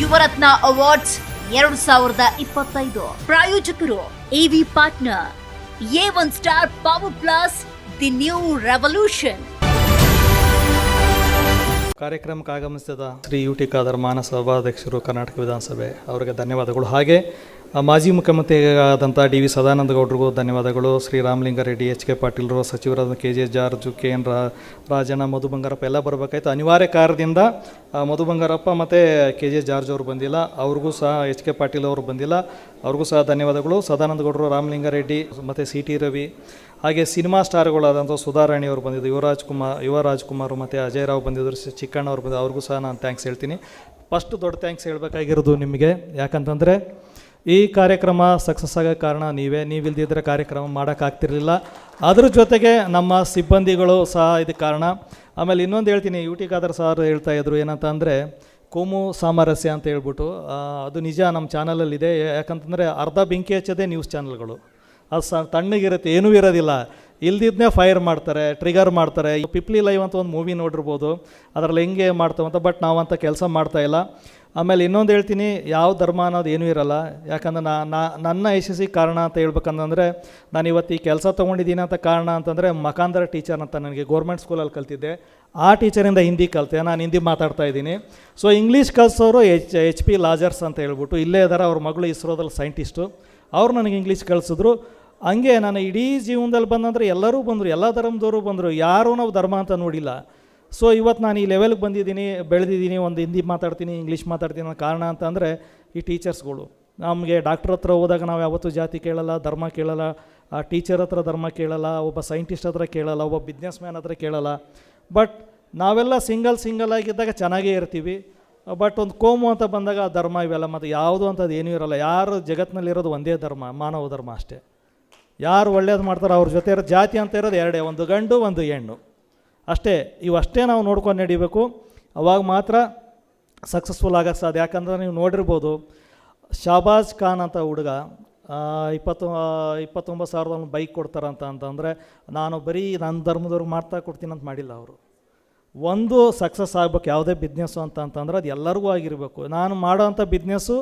Yuvarathna awards ಎರಡು ಸಾವಿರದ ಇಪ್ಪತ್ತೈದು. ಪ್ರಾಯೋಜಕರು AV partner A one star power plus the new revolution ಕಾರ್ಯಕ್ರಮಕ್ಕೆ ಆಗಮಿಸಿದ ಶ್ರೀ ಯು ಟಿ ಖಾದರ್ ಮಾನಸ ಸಭಾಧ್ಯಕ್ಷರು ಕರ್ನಾಟಕ ವಿಧಾನಸಭೆ, ಅವರಿಗೆ ಧನ್ಯವಾದಗಳು. ಹಾಗೆ ಮಾಜಿ ಮುಖ್ಯಮಂತ್ರಿಯಾದಂಥ ಡಿ ವಿ ಸದಾನಂದ ಗೌಡರಿಗೂ ಧನ್ಯವಾದಗಳು. ಶ್ರೀ ರಾಮಲಿಂಗಾರೆಡ್ಡಿ ಎಚ್ ಕೆ ಪಾಟೀಲರು ಸಚಿವರಾದ K J George K N ರಾ ರಾಜಣ್ಣ ಮಧು ಬಂಗಾರಪ್ಪ ಎಲ್ಲ ಬರಬೇಕಾಯ್ತು. ಅನಿವಾರ್ಯ ಕಾರಣದಿಂದ ಆ, ಮಧು ಬಂಗಾರಪ್ಪ ಮತ್ತು ಕೆ ಜೆ ಜಾರ್ಜ್ ಅವರು ಬಂದಿಲ್ಲ. ಅವ್ರಿಗೂ ಸಹ ಎಚ್ ಕೆ ಪಾಟೀಲ್ ಅವರು ಬಂದಿಲ್ಲ. ಅವ್ರಿಗೂ ಸಹ ಧನ್ಯವಾದಗಳು. ಸದಾನಂದ ಗೌಡರು ರಾಮಲಿಂಗಾರೆಡ್ಡಿ ಮತ್ತು ಸಿ ಟಿ ರವಿ ಹಾಗೆ ಸಿನಿಮಾ ಸ್ಟಾರ್ಗಳಾದಂಥ ಸುಧಾರಾಣಿ ಅವರು ಬಂದಿದ್ದು ಯುವರಾಜ್ ಕುಮಾರ್ ಯುವರಾಜ್ ಕುಮಾರ್ ಮತ್ತು ಅಜಯ್ ರಾವ್ ಬಂದಿದ್ದರು ಚಿಕ್ಕಣ್ಣ ಅವ್ರು ಬಂದಿದ್ದು ಅವ್ರಿಗೂ ಸಹ ನಾನು ಥ್ಯಾಂಕ್ಸ್ ಹೇಳ್ತೀನಿ. ಫಸ್ಟ್ ದೊಡ್ಡ ಥ್ಯಾಂಕ್ಸ್ ಹೇಳಬೇಕಾಗಿರೋದು ನಿಮಗೆ. ಯಾಕಂತಂದರೆ ಈ ಕಾರ್ಯಕ್ರಮ ಸಕ್ಸಸ್ ಆಗೋ ಕಾರಣ ನೀವೇ. ನೀವಿಲ್ದಿದ್ರೆ ಕಾರ್ಯಕ್ರಮ ಮಾಡೋಕ್ಕಾಗ್ತಿರ್ಲಿಲ್ಲ. ಅದ್ರ ಜೊತೆಗೆ ನಮ್ಮ ಸಿಬ್ಬಂದಿಗಳು ಸಹ ಇದಕ್ಕೆ ಕಾರಣ. ಆಮೇಲೆ ಇನ್ನೊಂದು ಹೇಳ್ತೀನಿ, ಯು ಟಿ ಖಾದರ್ ಸರ್ ಹೇಳ್ತಾ ಇದ್ರು ಏನಂತ ಅಂದರೆ ಕೋಮು ಸಾಮರಸ್ಯ ಅಂತ ಹೇಳ್ಬಿಟ್ಟು ಅದು ನಿಜ ನಮ್ಮ ಚಾನಲಲ್ಲಿದೆ. ಯಾಕಂತಂದರೆ ಅರ್ಧ ಬೆಂಕಿ ಹಚ್ಚೋದೇ ನ್ಯೂಸ್ ಚಾನಲ್ಗಳು. ಅದು ಸ, ತಣ್ಣಗಿರುತ್ತೆ, ಏನೂ ಇರೋದಿಲ್ಲ. ಇಲ್ದಿದ್ದನ್ನೇ ಫೈರ್ ಮಾಡ್ತಾರೆ, ಟ್ರಿಗರ್ ಮಾಡ್ತಾರೆ. ಪಿಪ್ಲಿ ಲೈವ್ ಅಂತ ಒಂದು ಮೂವಿ ನೋಡಿರ್ಬೋದು. ಅದರಲ್ಲಿ ಹೆಂಗೆ ಮಾಡ್ತಾವಂತ, ಬಟ್ ನಾವಂತ ಕೆಲಸ ಮಾಡ್ತಾ ಇಲ್ಲ. ಆಮೇಲೆ ಇನ್ನೊಂದು ಹೇಳ್ತೀನಿ, ಯಾವ ಧರ್ಮ ಅನ್ನೋದು ಏನೂ ಇರಲ್ಲ. ಯಾಕಂದ್ರೆ ನಾ, ನಾ- ನನ್ನ ಯಶಸ್ಸಿಗೆ ಕಾರಣ ಅಂತ ಹೇಳ್ಬೇಕಂತಂದರೆ, ನಾನು ಇವತ್ತು ಈ ಕೆಲಸ ತೊಗೊಂಡಿದ್ದೀನಿ ಅಂತ ಕಾರಣ ಅಂತಂದರೆ, ಮಕಾಂದರ ಟೀಚರ್ ಅಂತ ನನಗೆ ಗೌರ್ಮೆಂಟ್ ಸ್ಕೂಲಲ್ಲಿ ಕಲ್ತಿದ್ದೆ. ಆ ಟೀಚರಿಂದ ಹಿಂದಿ ಕಲಿತೆ, ನಾನು ಹಿಂದಿ ಮಾತಾಡ್ತಾ ಇದ್ದೀನಿ. ಸೊ ಇಂಗ್ಲೀಷ್ ಕಲಿಸೋರು ಎಚ್ ಎಚ್ ಪಿ ಲಾಜರ್ಸ್ ಅಂತ ಹೇಳ್ಬಿಟ್ಟು, ಇಲ್ಲೇ ಇದ್ದಾರೆ ಅವ್ರ ಮಗಳು ಇಸ್ರೋದಲ್ಲಿ ಸೈಂಟಿಸ್ಟು ಅವ್ರು ನನಗೆ ಇಂಗ್ಲೀಷ್ ಕಲಿಸಿದ್ರು ಹಂಗೆ ನಾನು ಇಡೀ ಜೀವನದಲ್ಲಿ ಬಂದಂದ್ರೆ ಎಲ್ಲರೂ ಬಂದರು, ಎಲ್ಲ ಧರ್ಮದವರು ಬಂದರು. ಯಾರೂ ನಾವು ಧರ್ಮ ಅಂತ ನೋಡಿಲ್ಲ. ಸೊ ಇವತ್ತು ನಾನು ಈ ಲೆವೆಲ್ಗೆ ಬಂದಿದ್ದೀನಿ, ಬೆಳೆದಿದ್ದೀನಿ, ಒಂದು ಹಿಂದಿ ಮಾತಾಡ್ತೀನಿ ಇಂಗ್ಲೀಷ್ ಮಾತಾಡ್ತೀನಿ ಅನ್ನೋ ಕಾರಣ ಅಂತಂದರೆ ಈ ಟೀಚರ್ಸ್ಗಳು ನಮಗೆ ಡಾಕ್ಟ್ರ್ ಹತ್ರ ಹೋದಾಗ ನಾವು ಯಾವತ್ತೂ ಜಾತಿ ಕೇಳಲ್ಲ, ಧರ್ಮ ಕೇಳಲ್ಲ, ಆ ಟೀಚರ್ ಹತ್ರ ಧರ್ಮ ಕೇಳಲ್ಲ, ಒಬ್ಬ ಸೈಂಟಿಸ್ಟ್ ಹತ್ರ ಕೇಳಲ್ಲ, ಒಬ್ಬ ಬಿಸ್ನೆಸ್ ಮ್ಯಾನ್ ಹತ್ರ ಕೇಳಲ್ಲ. ಬಟ್ ನಾವೆಲ್ಲ ಸಿಂಗಲ್ ಸಿಂಗಲ್ ಆಗಿದ್ದಾಗ ಚೆನ್ನಾಗೇ ಇರ್ತೀವಿ. ಬಟ್ ಒಂದು ಕೋಮು ಅಂತ ಬಂದಾಗ ಆ ಧರ್ಮ ಇವೆಲ್ಲ, ಮತ್ತು ಯಾವುದು ಅಂಥದ್ದು ಏನೂ ಇರಲ್ಲ. ಯಾರು ಜಗತ್ತಿನಲ್ಲಿರೋದು ಒಂದೇ ಧರ್ಮ, ಮಾನವ ಧರ್ಮ ಅಷ್ಟೇ. ಯಾರು ಒಳ್ಳೇದು ಮಾಡ್ತಾರೋ ಅವ್ರ ಜೊತೆ ಇರೋ ಜಾತಿ ಅಂತ ಇರೋದು ಎರಡೇ, ಒಂದು ಗಂಡು, ಒಂದು ಹೆಣ್ಣು. ಅಷ್ಟೇ ಇವಷ್ಟೇ ನಾವು ನೋಡ್ಕೊಂಡು ನಡಿಬೇಕು. ಅವಾಗ ಮಾತ್ರ ಸಕ್ಸಸ್ಫುಲ್ ಆಗೋಕ್ಕೆ ಸಾಧ್ಯ. ಯಾಕಂದ್ರೆ ನೀವು ನೋಡಿರ್ಬೋದು, ಶಾಬಾಜ್ ಖಾನ್ ಅಂತ ಹುಡುಗ ಇಪ್ಪತ್ತು ಇಪ್ಪತ್ತೊಂಬತ್ತು ಸಾವಿರದ ಒಂದು ಬೈಕ್ ಕೊಡ್ತಾರಂತ ಅಂತಂದರೆ, ನಾನು ಬರೀ ನನ್ನ ಧರ್ಮದವ್ರಿಗೆ ಮಾಡ್ತಾ ಕೊಡ್ತೀನಿ ಅಂತ ಮಾಡಿಲ್ಲ ಅವರು. ಒಂದು ಸಕ್ಸಸ್ ಆಗ್ಬೇಕು, ಯಾವುದೇ ಬಿಸ್ನೆಸ್ಸು ಅಂತ ಅಂತಂದ್ರೆ ಅದು ಎಲ್ಲರಿಗೂ ಆಗಿರಬೇಕು. ನಾನು ಮಾಡೋವಂಥ ಬಿಸ್ನೆಸ್ಸು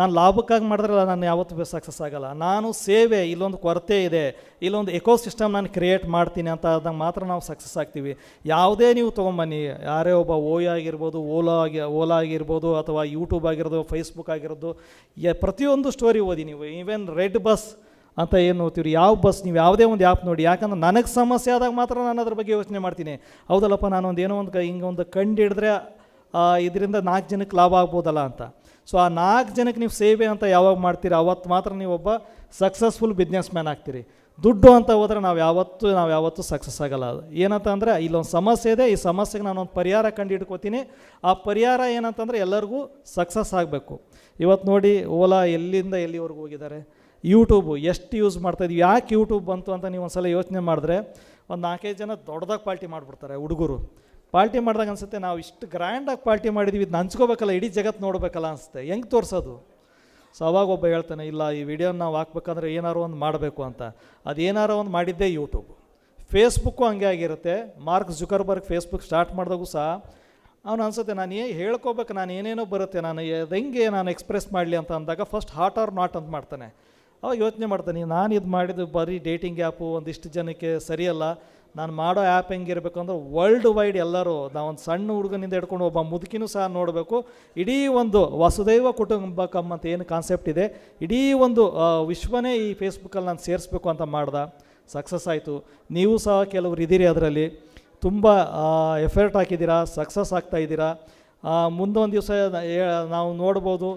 ನಾನು ಲಾಭಕ್ಕಾಗಿ ಮಾಡಿದ್ರೆ ನಾನು ಯಾವತ್ತೂ ಸಕ್ಸಸ್ ಆಗಲ್ಲ. ನಾನು ಸೇವೆ, ಇಲ್ಲೊಂದು ಕೊರತೆ ಇದೆ, ಇಲ್ಲೊಂದು ಎಕೋ ಸಿಸ್ಟಮ್ ನಾನು ಕ್ರಿಯೇಟ್ ಮಾಡ್ತೀನಿ ಅಂತ ಆದಾಗ ಮಾತ್ರ ನಾವು ಸಕ್ಸಸ್ ಆಗ್ತೀವಿ. ಯಾವುದೇ ನೀವು ತೊಗೊಂಬನ್ನಿ. ಯಾರೇ ಒಬ್ಬ ಓಯೋ ಆಗಿರ್ಬೋದು, ಓಲಾ ಆಗಿ, ಓಲಾ ಆಗಿರ್ಬೋದು, ಅಥವಾ ಯೂಟ್ಯೂಬ್ ಆಗಿರೋದು ಫೇಸ್ಬುಕ್ ಆಗಿರೋದು ಪ್ರತಿಯೊಂದು ಸ್ಟೋರಿ ಓದಿ ನೀವು. ಈವನ್ ರೆಡ್ ಬಸ್ ಅಂತ ಏನು ನೋಡ್ತೀವಿ ಯಾವ ಬಸ್ ನೀವು ಯಾವುದೇ ಒಂದು ಆ್ಯಪ್ ನೋಡಿ. ಯಾಕಂದ್ರೆ ನನಗೆ ಸಮಸ್ಯೆ ಆದಾಗ ಮಾತ್ರ ನಾನು ಅದ್ರ ಬಗ್ಗೆ ಯೋಚನೆ ಮಾಡ್ತೀನಿ. ಹೌದಲ್ಲಪ್ಪ, ನಾನೊಂದು ಏನೋ ಒಂದು ಹಿಂಗೆ ಒಂದು ಕಂಡು ಹಿಡಿದ್ರೆ ಇದರಿಂದ ನಾಲ್ಕು ಜನಕ್ಕೆ ಲಾಭ ಆಗ್ಬೋದಲ್ಲ ಅಂತ. ಸೊ ಆ ನಾಲ್ಕು ಜನಕ್ಕೆ ನೀವು ಸೇವೆ ಅಂತ ಯಾವಾಗ ಮಾಡ್ತೀರಿ, ಅವತ್ತು ಮಾತ್ರ ನೀವು ಒಬ್ಬ ಸಕ್ಸಸ್ಫುಲ್ ಬಿಸ್ನೆಸ್ ಮ್ಯಾನ್ ಆಗ್ತೀರಿ. ದುಡ್ಡು ಅಂತ ಹೋದರೆ ನಾವು ಯಾವತ್ತೂ ನಾವು ಯಾವತ್ತೂ ಸಕ್ಸಸ್ ಆಗಲ್ಲ. ಏನಂತ ಅಂದರೆ, ಇಲ್ಲೊಂದು ಸಮಸ್ಯೆ ಇದೆ, ಈ ಸಮಸ್ಯೆಗೆ ನಾನೊಂದು ಪರಿಹಾರ ಕಂಡು ಹಿಡ್ಕೋತೀನಿ ಆ ಪರಿಹಾರ ಏನಂತಂದರೆ ಎಲ್ಲರಿಗೂ ಸಕ್ಸಸ್ ಆಗಬೇಕು. ಇವತ್ತು ನೋಡಿ, ಓಲಾ ಎಲ್ಲಿಂದ ಎಲ್ಲಿವರೆಗೂ ಹೋಗಿದ್ದಾರೆ? ಯೂಟ್ಯೂಬು ಎಷ್ಟು ಯೂಸ್ ಮಾಡ್ತಾಯಿದ್ವಿ ಯಾಕೆ ಯೂಟ್ಯೂಬ್ ಬಂತು ಅಂತ ನೀವು ಒಂದ್ಸಲ ಯೋಚನೆ ಮಾಡಿದ್ರೆ, ಒಂದು ನಾಲ್ಕೈದು ಜನ ದೊಡ್ಡದಾಗಿ ಪಾರ್ಟಿ ಮಾಡಿಬಿಡ್ತಾರೆ ಹುಡುಗರು. ಪಾರ್ಟಿ ಮಾಡಿದಾಗ ಅನ್ಸುತ್ತೆ, ನಾವು ಇಷ್ಟು ಗ್ರ್ಯಾಂಡಾಗಿ ಪಾರ್ಟಿ ಮಾಡಿದೀವಿ ಇದನ್ನ ಹಂಚ್ಕೋಬೇಕಲ್ಲ, ಇಡೀ ಜಗತ್ತು ನೋಡಬೇಕಲ್ಲ ಅನಿಸುತ್ತೆ. ಹೆಂಗೆ ತೋರಿಸೋದು? ಸೊ ಅವಾಗ ಒಬ್ಬ ಹೇಳ್ತಾನೆ, ಇಲ್ಲ, ಈ ವಿಡಿಯೋನ ನಾವು ಹಾಕ್ಬೇಕಂದ್ರೆ ಏನಾರೋ ಒಂದು ಮಾಡಬೇಕು ಅಂತ. ಅದು ಏನಾರು ಒಂದು ಮಾಡಿದ್ದೇ ಯೂಟ್ಯೂಬ್ ಫೇಸ್ಬುಕ್ಕು ಹಂಗೆ ಆಗಿರುತ್ತೆ. ಮಾರ್ಕ್ ಜುಕರ್ಬರ್ಗ್ ಫೇಸ್ಬುಕ್ ಸ್ಟಾರ್ಟ್ ಮಾಡಿದಾಗೂ ಸಹ ಅವನು ಅನ್ಸುತ್ತೆ, ನಾನು ಏ, ಹೇಳ್ಕೋಬೇಕು, ನಾನು ಏನೇನೋ ಬರುತ್ತೆ, ನಾನು ಹೆಂಗೆ ನಾನು ಎಕ್ಸ್ಪ್ರೆಸ್ ಮಾಡಲಿ ಅಂತ ಅಂದಾಗ ಫಸ್ಟ್ ಹಾಟ್ ಆರ್ ನಾಟ್ ಅಂತ ಮಾಡ್ತಾನೆ. ಅವಾಗ ಯೋಚನೆ ಮಾಡ್ತಾನೆ, ನಾನು ಇದು ಮಾಡಿದ್ದು ಬರೀ ಡೇಟಿಂಗ್ ಆ್ಯಪು ಒಂದಿಷ್ಟು ಜನಕ್ಕೆ ಸರಿಯಲ್ಲ ನಾನು ಮಾಡೋ ಆ್ಯಪ್ ಹೆಂಗಿರಬೇಕು ಅಂದ್ರೆ ವರ್ಲ್ಡ್ ವೈಡ್ ಎಲ್ಲರೂ ನಾವೊಂದು ಸಣ್ಣ ಹುಡುಗನಿಂದ ಹಿಡ್ಕೊಂಡು ಒಬ್ಬ ಮುದುಕಿನೂ ಸಹ ನೋಡಬೇಕು. ಇಡೀ ಒಂದು ವಸುದೈವ ಕುಟುಂಬಕಂ ಅಂತ ಏನು ಕಾನ್ಸೆಪ್ಟ್ ಇದೆ. ಇಡೀ ಒಂದು ವಿಶ್ವನೇ ಈ ಫೇಸ್ಬುಕ್ಕಲ್ಲಿ ನಾನು ಸೇರಿಸ್ಬೇಕು ಅಂತ ಮಾಡ್ದೆ. ಸಕ್ಸಸ್ ಆಯಿತು. ನೀವು ಸಹ ಕೆಲವರು ಇದ್ದೀರಿ ಅದರಲ್ಲಿ. ತುಂಬ ಎಫರ್ಟ್ ಹಾಕಿದ್ದೀರಾ ಸಕ್ಸಸ್ ಆಗ್ತಾ ಇದ್ದೀರಾ ಮುಂದೊಂದು ದಿವಸ ನಾವು ನೋಡ್ಬೋದು.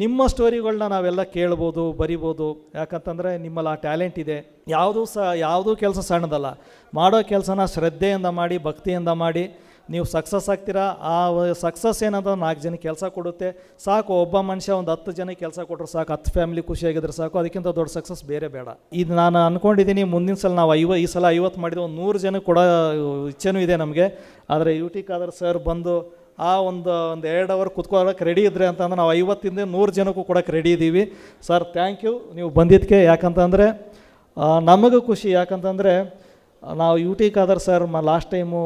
ನಿಮ್ಮ ಸ್ಟೋರಿಗಳನ್ನ ನಾವೆಲ್ಲ ಕೇಳ್ಬೋದು, ಬರಿಬೋದು. ಯಾಕಂತಂದರೆ ನಿಮ್ಮಲ್ಲಿ ಆ ಟ್ಯಾಲೆಂಟ್ ಇದೆ. ಯಾವುದೂ ಸಹ ಯಾವುದೂ ಕೆಲಸ ಸಣ್ಣದಲ್ಲ. ಮಾಡೋ ಕೆಲಸನ ಶ್ರದ್ಧೆಯಿಂದ ಮಾಡಿ, ಭಕ್ತಿಯಿಂದ ಮಾಡಿ. ನೀವು ಸಕ್ಸಸ್ ಆಗ್ತೀರಾ? ಆ ಸಕ್ಸಸ್ ಏನಂದ್ರೆ ನಾಲ್ಕು ಜನ ಕೆಲಸ ಕೊಡುತ್ತೆ. ಸಾಕು, ಒಬ್ಬ ಮನುಷ್ಯ ಒಂದು ಹತ್ತು ಜನ ಕೆಲಸ ಕೊಟ್ಟರು ಸಾಕು, ಹತ್ತು ಫ್ಯಾಮಿಲಿ ಖುಷಿಯಾಗಿದ್ರೆ ಸಾಕು. ಅದಕ್ಕಿಂತ ದೊಡ್ಡ ಸಕ್ಸಸ್ ಬೇರೆ ಬೇಡ. ಇದು ನಾನು ಅಂದ್ಕೊಂಡಿದ್ದೀನಿ ಮುಂದಿನ ಸಲ ನಾವು ಐವ, ಈ ಸಲ ಐವತ್ತು ಮಾಡಿದ ಒಂದು ನೂರು ಜನ ಕೊಡೋ ಇಚ್ಛೆನೂ ಇದೆ ನಮಗೆ. ಆದರೆ ಯು ಟಿ ಖಾದರ್ ಸರ್ ಬಂದು ಆ ಒಂದು ಒಂದು ಎರಡು ಅವರ್ ಕುತ್ಕೊಳ್ಳೋಕೆ ರೆಡಿ ಇದ್ದರೆ ಅಂತಂದ್ರೆ ನಾವು ಐವತ್ತಿಂದ ನೂರು ಜನಕ್ಕೂ ಕೊಡೋಕೆ ರೆಡಿ ಇದ್ದೀವಿ. ಸರ್ ಥ್ಯಾಂಕ್ ಯು ನೀವು ಬಂದಿದ್ದಕ್ಕೆ ಯಾಕಂತಂದರೆ ನಮಗೂ ಖುಷಿ. ಯಾಕಂತಂದರೆ, ನಾವು ಯು ಟಿ ಖಾದರ್ ಸರ್ ಮ ಲಾಸ್ಟ್ ಟೈಮು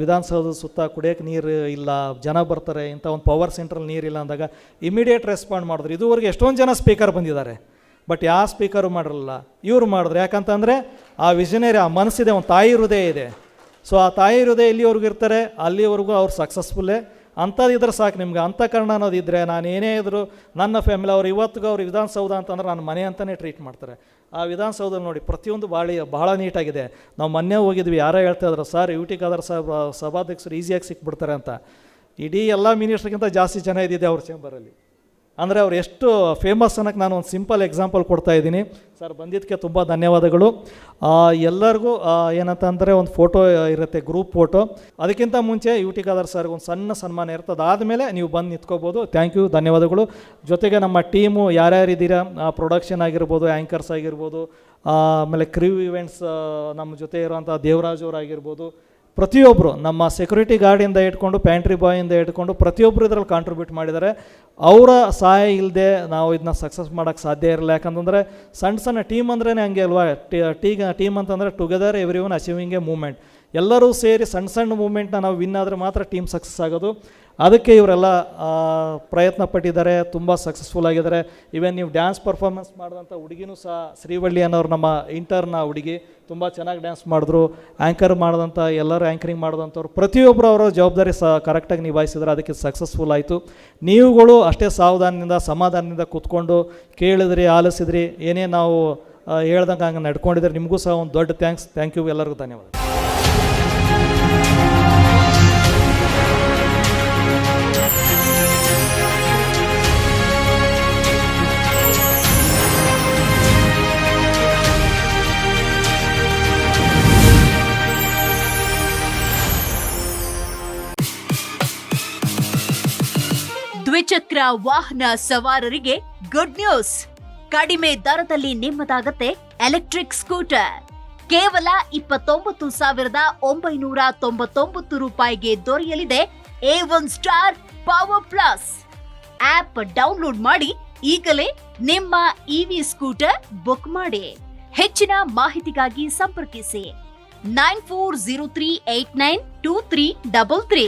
ವಿಧಾನಸೌಧದ ಸುತ್ತ ಕುಡಿಯೋಕ್ಕೆ ನೀರು ಇಲ್ಲ, ಜನ ಬರ್ತಾರೆ, ಇಂಥ ಒಂದು ಪವರ್ ಸೆಂಟ್ರಲ್ಲಿ ನೀರಿಲ್ಲ ಅಂದಾಗ ಇಮಿಡಿಯೇಟ್ ರೆಸ್ಪಾಂಡ್ ಮಾಡಿದ್ರು. ಇದುವರೆಗೆ ಎಷ್ಟೊಂದು ಜನ ಸ್ಪೀಕರ್ ಬಂದಿದ್ದಾರೆ. ಬಟ್ ಯಾವ ಸ್ಪೀಕರು ಮಾಡಿರಲಿಲ್ಲ. ಇವರು ಮಾಡಿದ್ರು. ಯಾಕಂತಂದರೆ, ಆ ವಿಷನರಿ ಆ ಮನಸ್ಸಿದೆ, ಒಂದು ತಾಯಿ ಹೃದಯ ಇದೆ. ಸೊ ಆ ತಾಯಿ ಹೃದಯ ಎಲ್ಲಿವರೆಗೂ ಇರ್ತಾರೆ? ಅಲ್ಲಿವರೆಗೂ ಅವ್ರು ಸಕ್ಸಸ್ಫುಲ್ಲೇ ಅಂಥದ್ದಿದ್ರೆ ಸಾಕು ನಿಮ್ಗೆ. ಅಂತಃಕರಣ ಅನ್ನೋದು ಇದ್ರೆ ನಾನು ಏನೇ ಇದ್ದರೂ ನನ್ನ ಫ್ಯಾಮಿಲಿ ಅವ್ರು ಇವತ್ತಿಗೂ ಅವ್ರು ವಿಧಾನಸೌಧ ಅಂತಂದ್ರೆ ನನ್ನ ಮನೆ ಅಂತಲೇ ಟ್ರೀಟ್ ಮಾಡ್ತಾರೆ. ಆ ವಿಧಾನಸೌಧ ನೋಡಿ ಪ್ರತಿಯೊಂದು ಭಾಳ ಭಾಳ ನೀಟಾಗಿದೆ ನಾವು ಮೊನ್ನೆ ಹೋಗಿದ್ವಿ. ಯಾರೋ ಹೇಳ್ತಾ ಇದ್ರು, ಸರ್ ಯು ಸಹ ಸಭಾಧ್ಯಕ್ಷರು ಈಸಿಯಾಗಿ ಸಿಕ್ಬಿಡ್ತಾರೆ ಅಂತ. ಇಡೀ ಎಲ್ಲ ಮಿನಿಸ್ಟ್ರಿಗಿಂತ ಜಾಸ್ತಿ ಜನ ಇದ್ದಿದೆ ಅವ್ರ ಚೇಂಬರಲ್ಲಿ ಅಂದರೆ ಅವ್ರು ಎಷ್ಟು ಫೇಮಸ್ ಅನ್ನೋಕ್ಕೆ ನಾನು ಒಂದು ಸಿಂಪಲ್ ಎಕ್ಸಾಂಪಲ್ ಕೊಡ್ತಾ ಇದ್ದೀನಿ. ಸರ್ ಬಂದಿದ್ದಕ್ಕೆ ತುಂಬ ಧನ್ಯವಾದಗಳು. ಎಲ್ಲರಿಗೂ ಏನಂತ ಏನಂತಂದರೆ ಒಂದು ಫೋಟೋ ಇರುತ್ತೆ ಗ್ರೂಪ್ ಫೋಟೋ ಅದಕ್ಕಿಂತ ಮುಂಚೆ ಯು ಟಿ ಸರ್ ಒಂದು ಸಣ್ಣ ಸನ್ಮಾನ ಇರ್ತದೆ. ಆದಮೇಲೆ ನೀವು ಬಂದು ನಿಂತ್ಕೋಬೋದು. ಥ್ಯಾಂಕ್ ಯು ಧನ್ಯವಾದಗಳು. ಜೊತೆಗೆ ನಮ್ಮ ಟೀಮು ಯಾರ್ಯಾರಿದ್ದೀರಾ ಪ್ರೊಡಕ್ಷನ್ ಆಗಿರ್ಬೋದು ಆ್ಯಂಕರ್ಸ್ ಆಗಿರ್ಬೋದು ಆಮೇಲೆ ಕ್ರಿವ್ ಇವೆಂಟ್ಸ್ ನಮ್ಮ ಜೊತೆ ಇರುವಂಥ ದೇವರಾಜ್ ಅವರಾಗಿರ್ಬೋದು ಪ್ರತಿಯೊಬ್ಬರು ನಮ್ಮ ಸೆಕ್ಯೂರಿಟಿ ಗಾರ್ಡಿಂದ ಇಟ್ಕೊಂಡು ಪ್ಯಾಂಟ್ರಿ ಬಾಯಿಂದ ಇಟ್ಕೊಂಡು ಪ್ರತಿಯೊಬ್ಬರು ಇದರಲ್ಲಿ ಕಾಂಟ್ರಿಬ್ಯೂಟ್ ಮಾಡಿದ್ದಾರೆ. ಅವರ ಸಹಾಯ ಇಲ್ಲದೆ ನಾವು ಇದನ್ನ ಸಕ್ಸಸ್ ಮಾಡೋಕ್ಕೆ ಸಾಧ್ಯ ಇರಲಿಲ್ಲ ಯಾಕಂತಂದರೆ ಸಣ್ಣ ಸಣ್ಣ ಟೀಮ್ ಅಂದ್ರೇ ಹಂಗೆ ಅಲ್ವಾ? ಟೀ ಟೀಮ್ ಅಂತಂದರೆ together every one achieving a moment ಎಲ್ಲರೂ ಸೇರಿ ಸಣ್ಣ ಸಣ್ಣ ಮೂಮೆಂಟ್ನ ನಾವು ವಿನ್ ಆದರೆ ಮಾತ್ರ ಟೀಮ್ ಸಕ್ಸಸ್ ಆಗೋದು. ಅದಕ್ಕೆ ಇವರೆಲ್ಲ ಪ್ರಯತ್ನ ಪಟ್ಟಿದ್ದಾರೆ, ತುಂಬ ಸಕ್ಸಸ್ಫುಲ್ ಆಗಿದ್ದಾರೆ. ಇವನ್ ನೀವು ಡ್ಯಾನ್ಸ್ ಪರ್ಫಾರ್ಮೆನ್ಸ್ ಮಾಡಿದಂಥ ಹುಡುಗಿನೂ ಸಹ ಶ್ರೀವಳ್ಳಿ ಅನ್ನೋರು ನಮ್ಮ ಇಂಟರ್ನ ಹುಡುಗಿ, ತುಂಬ ಚೆನ್ನಾಗಿ ಡ್ಯಾನ್ಸ್ ಮಾಡಿದ್ರು. ಆ್ಯಂಕರ್ ಮಾಡಿದಂಥ ಎಲ್ಲರೂ ಆ್ಯಂಕರಿಂಗ್ ಮಾಡಿದಂಥವ್ರು ಪ್ರತಿಯೊಬ್ಬರು ಅವರ ಜವಾಬ್ದಾರಿ ಸಹ ಕರೆಕ್ಟಾಗಿ ನಿಭಾಯಿಸಿದ್ರು. ಅದಕ್ಕೆ ಸಕ್ಸಸ್ಫುಲ್ ಆಯಿತು. ನೀವುಗಳು ಅಷ್ಟೇ ಸಾವಧಾನದಿಂದ, ಸಮಾಧಾನದಿಂದ ಕೂತ್ಕೊಂಡು ಕೇಳಿದ್ರಿ, ಆಲಿಸಿದ್ರಿ, ಏನೇ ನಾವು ಹೇಳ್ದಂಗೆ ಹಂಗೆ ನಡ್ಕೊಂಡಿದ್ರೆ, ನಿಮಗೂ ಸಹ ಒಂದು ದೊಡ್ಡ ಥ್ಯಾಂಕ್ಸ್ ಥ್ಯಾಂಕ್ ಯು ಎಲ್ಲರಿಗೂ ಧನ್ಯವಾದ ದ್ವಿಚಕ್ರ ವಾಹನ ಸವಾರರಿಗೆ ಗುಡ್ ನ್ಯೂಸ್ ಕಡಿಮೆ ದರದಲ್ಲಿ ನಿಮ್ಮದಾಗತ್ತೆ ಎಲೆಕ್ಟ್ರಿಕ್ ಸ್ಕೂಟರ್ ಕೇವಲ ಇಪ್ಪತ್ತೊಂಬತ್ತು ಸಾವಿರದ ಒಂಬೈನೂರ ತೊಂಬತ್ತೊಂಬತ್ತು ರೂಪಾಯಿಗೆ ದೊರೆಯಲಿದೆ A one star power plus app download ಮಾಡಿ ಈಗಲೇ ನಿಮ್ಮ ಇವಿ ಸ್ಕೂಟರ್ ಬುಕ್ ಮಾಡಿ. ಹೆಚ್ಚಿನ ಮಾಹಿತಿಗಾಗಿ ಸಂಪರ್ಕಿಸಿ. Nine four zero three eight nine two three double three